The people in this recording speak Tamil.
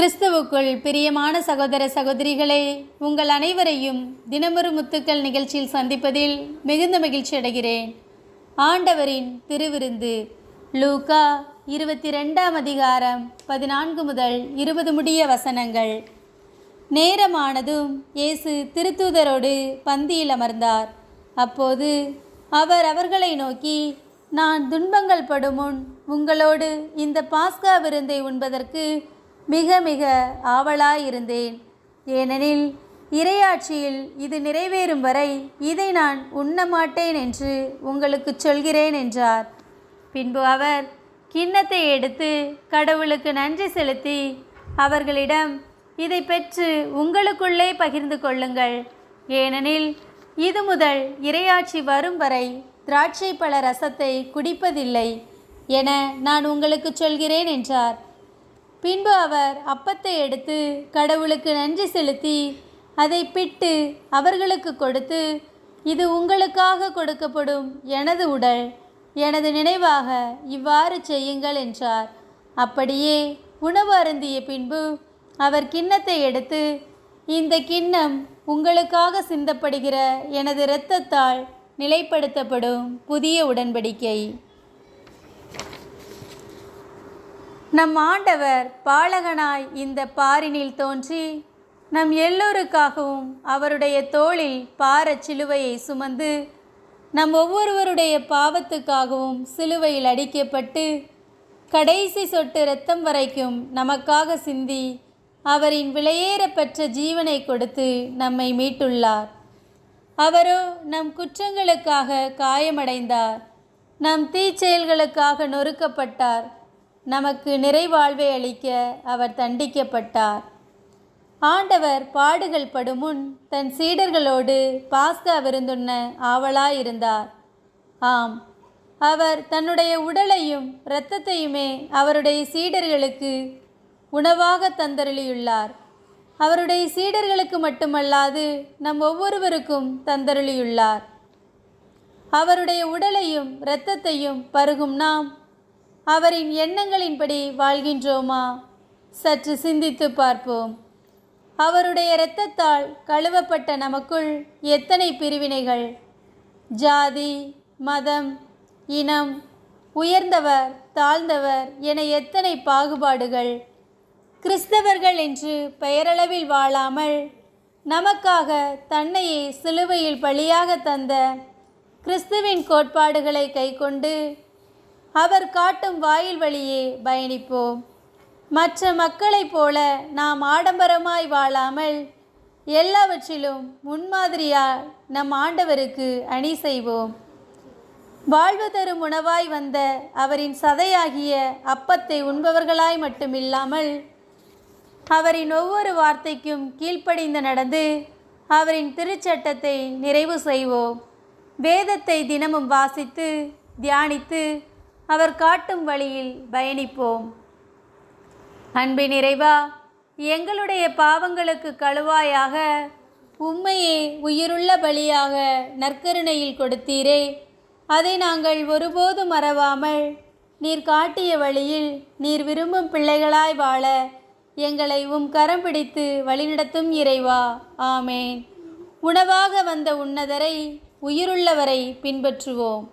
கிறிஸ்துவுக்குள் பிரியமான சகோதர சகோதரிகளே உங்கள் அனைவரையும் தினமொரு முத்துக்கள் நிகழ்ச்சியில் சந்திப்பதில் மிகுந்த மகிழ்ச்சி அடைகிறேன். ஆண்டவரின் திருவிருந்து லூகா இருபத்தி ரெண்டாம் அதிகாரம் பதினான்கு முதல் இருபது முடிய வசனங்கள். நேரமானதும் இயேசு திருத்தூதரோடு பந்தியில் அமர்ந்தார். அப்போது அவர் அவர்களை நோக்கி நான் துன்பங்கள் படும் முன் உங்களோடு இந்த பாஸ்கா விருந்தை உண்பதற்கு மிக மிக ஆவலாயிருந்தேன். ஏனெனில் இறையாட்சியில் இது நிறைவேறும் வரை இதை நான் உண்ண மாட்டேன் என்று உங்களுக்கு சொல்கிறேன் என்றார். பின்பு அவர் கிண்ணத்தை எடுத்து கடவுளுக்கு நன்றி செலுத்தி அவர்களிடம் இதை பெற்று உங்களுக்குள்ளே பகிர்ந்து கொள்ளுங்கள். ஏனெனில் இது முதல் இரையாட்சி வரும் வரை திராட்சை பழ ரசத்தை குடிப்பதில்லை என நான் உங்களுக்கு சொல்கிறேன் என்றார். பின்பு அவர் அப்பத்தை எடுத்து கடவுளுக்கு நன்றி செலுத்தி அதை பிட்டு அவர்களுக்கு கொடுத்து இது உங்களுக்காக கொடுக்கப்படும் எனது உடல் எனது நினைவாக இவ்வாறு செய்யுங்கள் என்றார். அப்படியே உணவு அருந்திய பின்பு அவர் கிண்ணத்தை எடுத்து இந்த கிண்ணம் உங்களுக்காக சிந்தப்படுகிற எனது இரத்தத்தால் நிலைப்படுத்தப்படும் புதிய உடன்படிக்கை. நம் ஆண்டவர் பாலகனாய் இந்த பாரினில் தோன்றி நம் எல்லோருக்காகவும் அவருடைய தோளில் பாரச் சிலுவையை சுமந்து நம் ஒவ்வொருவருடைய பாவத்துக்காகவும் சிலுவையில் அடிக்கப்பட்டு கடைசி சொட்டு இரத்தம் வரைக்கும் நமக்காக சிந்தி அவரின் விலையேறப்பெற்ற ஜீவனை கொடுத்து நம்மை மீட்டுள்ளார். அவரோ நம் குற்றங்களுக்காக காயமடைந்தார் நம் தீச்செயல்களுக்காக நொறுக்கப்பட்டார் நமக்கு நிறைவாழ்வை அளிக்க அவர் தண்டிக்கப்பட்டார். ஆண்டவர் பாடுகள் படுமுன் தன் சீடர்களோடு பாஸ்கா விருந்துண்ண ஆவலாயிருந்தார். ஆம் அவர் தன்னுடைய உடலையும் இரத்தத்தையுமே அவருடைய சீடர்களுக்கு உணவாக தந்தருளியுள்ளார். அவருடைய சீடர்களுக்கு மட்டுமல்லாது நம் ஒவ்வொருவருக்கும் தந்தருளியுள்ளார். அவருடைய உடலையும் இரத்தத்தையும் பருகும் நாம் அவரின் எண்ணங்களின்படி வாழ்கின்றோமா? சற்று சிந்தித்து பார்ப்போம். அவருடைய இரத்தத்தால் கழுவப்பட்ட நமக்குள் எத்தனை பிரிவினைகள்? ஜாதி மதம் இனம் உயர்ந்தவர் தாழ்ந்தவர் என எத்தனை பாகுபாடுகள்? கிறிஸ்தவர்கள் என்று பெயரளவில் வாழாமல் நமக்காக தன்னையே சிலுவையில் பலியாக தந்த கிறிஸ்துவின் கோட்பாடுகளை கைக்கொண்டு அவர் காட்டும் வாயில் வழியே பயணிப்போம். மற்ற மக்களைப் போல நாம் ஆடம்பரமாய் வாழாமல் எல்லாவற்றிலும் முன்மாதிரியால் நம் ஆண்டவருக்கு அணி செய்வோம். வாழ்வு தரும் உணவாய் வந்த அவரின் சதையாகிய அப்பத்தை உண்பவர்களாய் மட்டுமில்லாமல் அவரின் ஒவ்வொரு வார்த்தைக்கும் கீழ்ப்படிந்து நடந்து அவரின் திருச்சட்டத்தை நிறைவு செய்வோம். வேதத்தை தினமும் வாசித்து தியானித்து அவர் காட்டும் வழியில் பயணிப்போம். அன்பின் நிறைவா எங்களுடைய பாவங்களுக்கு கழுவாயாக உண்மையே உயிருள்ள பலியாக நற்கருணையில் கொடுத்தீரே. அதை நாங்கள் ஒருபோதும் மறவாமல் நீர் காட்டிய வழியில் நீர் விரும்பும் பிள்ளைகளாய் வாழ எங்களை உம் கரம் பிடித்து வழிநடத்தும் இறைவா. ஆமேன். உணவாக வந்த உன்னதரை உயிருள்ளவரை பின்பற்றுவோம்.